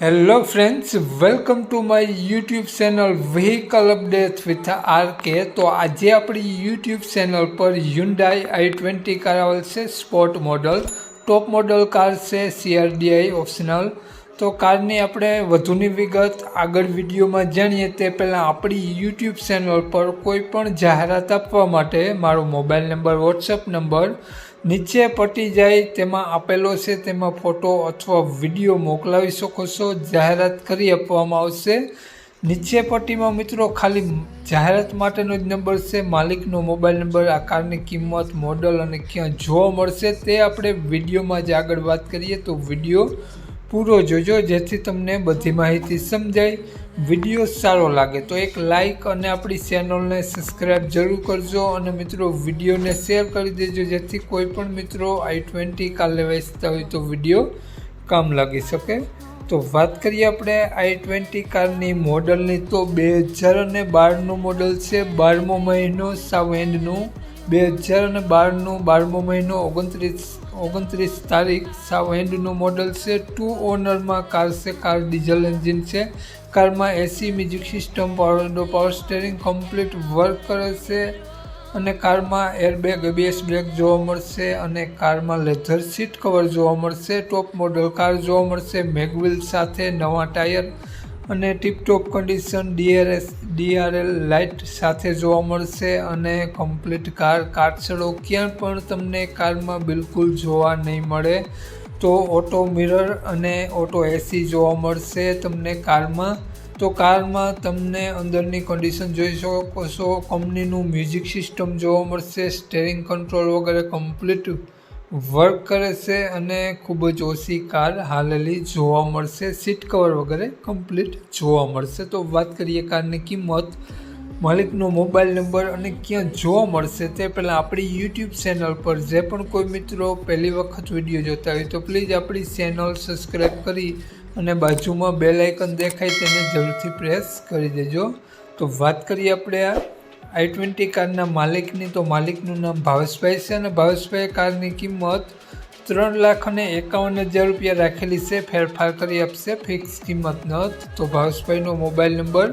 Hello friends welcome to my YouTube channel vehicle update with R K તો આજે આપણી YouTube channel પર Hyundai i twenty car આવેલ છે sport model top model car છે CRDI optional તો કારની આપણે વધુની વિગત આગળ વિડીયોમાં જાણીએ, તે પહેલાં આપણી યુટ્યુબ ચેનલ પર કોઈ પણ જાહેરાત આપવા માટે મારો મોબાઈલ નંબર વોટ્સઅપ નંબર નીચે પટી જાય તેમાં આપેલો છે, તેમાં ફોટો અથવા વીડિયો મોકલાવી શકો છો, જાહેરાત કરી આપવામાં આવશે. નીચે પટ્ટીમાં મિત્રો ખાલી જાહેરાત માટેનો જ નંબર છે, માલિકનો મોબાઈલ નંબર આ કારની કિંમત, મોડલ અને ક્યાં જોવા મળશે તે આપણે વિડીયોમાં જ આગળ વાત કરીએ. તો વીડિયો પૂરો જોજો, જેથી તમને બધી માહિતી સમજાય. વીડિયો સારો લાગે તો એક લાઈક અને આપણી ચેનલને સબસ્ક્રાઈબ જરૂર કરજો અને મિત્રો, વિડીયોને શેર કરી દેજો, જેથી કોઈ પણ મિત્રો આઈ ટ્વેન્ટી કાર વેચતા હોય તો વીડિયો કામ લાગી શકે. તો વાત કરીએ આપણે આઈ ટ્વેન્ટી કારની મોડલની. તો બે હજાર અને બારનું મોડલ છે. બારમો મહિનો, સાવ એન્ડનું. બે હજાર અને બારનું, બારમો મહિનો, ઓગણત્રીસ ઓગણત્રીસ તારીખ, સાવ હેન્ડનું મોડલ છે. ટુ ઓનરમાં કાર છે, કાર ડીઝલ એન્જિન છે. કારમાં AC music system, power power steering, complete work કરે છે. અને કારમાં એરબેગ એબીએસ બ્રેક જોવા મળશે અને કારમાં લેધર સીટ કવર જોવા મળશે. ટોપ મોડલ કાર જોવા મળશે. મેગવિલ સાથે નવા ટાયર અને tiptop condition DRS DRL light સાથે જોવા મળશે અને કમ્પ્લીટ કાર કાટછડો ક્યાં પણ તમને કારમાં બિલકુલ જોવા નહીં મળે. તો ઓટો મિરર અને ઓટો એસી જોવા મળશે તમને કારમાં. તો કારમાં તમને અંદરની કન્ડિશન જોઈ શકો છો. કંપનીનું મ્યુઝિક સિસ્ટમ જોવા મળશે સ્ટેરિંગ કંટ્રોલ વગેરે કમ્પ્લીટ વર્ક કરે છે અને ખૂબ જ ઓછી કાર હાલેલી જોવા મળશે. સીટ કવર વગેરે કમ્પ્લીટ જોવા મળશે. તો વાત કરીએ કારની કિંમત, માલિકનો મોબાઈલ નંબર અને ક્યાં જોવા મળશે તે પહેલાં આપણી યુટ્યુબ ચેનલ પર જે પણ કોઈ મિત્રો પહેલી વખત વીડિયો જોતા હોય તો પ્લીઝ આપણી ચેનલ સબસ્ક્રાઈબ કરી અને બાજુમાં બે આઇકન દેખાય તેને જરૂરથી પ્રેસ કરી દેજો. તો વાત કરીએ આપણે આ આઈ ટ્વેન્ટી કારના માલિકની તો માલિકનું નામ ભાવેશભાઈ છે અને ભાવેશભાઈ કારની કિંમત ત્રણ લાખ અને એકાવન હજાર રૂપિયા રાખેલી છે. ફેરફાર કરી આપશે. ફિક્સ કિંમત ન તો ભાવેશભાઈનો મોબાઈલ નંબર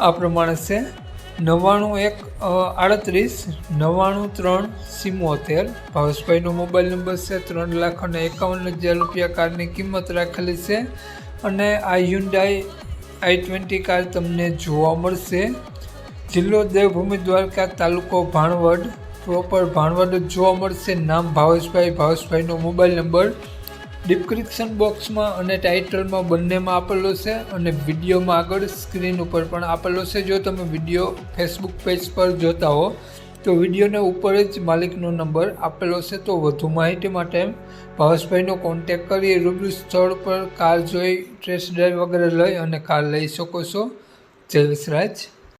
આ પ્રમાણે છે. નવ્વાણું એક આડત્રીસ, નવ્વાણું ત્રણ સિમોતેર ભાવેશભાઈનો મોબાઈલ નંબર છે. ત્રણ લાખ અને એકાવન હજાર રૂપિયા કારની કિંમત રાખેલી છે. અને આ યુન્ડાઈ આઈ ટ્વેન્ટી કાર તમને જોવા મળશે. જિલ્લો દેવભૂમિ દ્વારકા તાલુકો ભાણવડ. પ્રોપર ભાણવડ જોવા મળશે. નામ ભાવેશભાઈ. ભાવેશભાઈનો મોબાઈલ નંબર ડિસ્ક્રિપ્શન બોક્સમાં અને ટાઇટલમાં બંનેમાં આપેલો છે અને વિડીયોમાં આગળ સ્ક્રીન ઉપર પણ આપેલો છે. જો તમે વીડિયો ફેસબુક પેજ પર જોતા હો, તો વિડીયોને ઉપર જ માલિકનો નંબર આપેલો છે. તો વધુ માહિતી માટે ભાવેશભાઈનો કોન્ટેક કરી રૂબરૂ સ્થળ પર કાર જોઈ ટ્રેસ ડ્રાઈવ વગેરે લઈ અને કાર લઈ શકો છો. જય વિસરાજ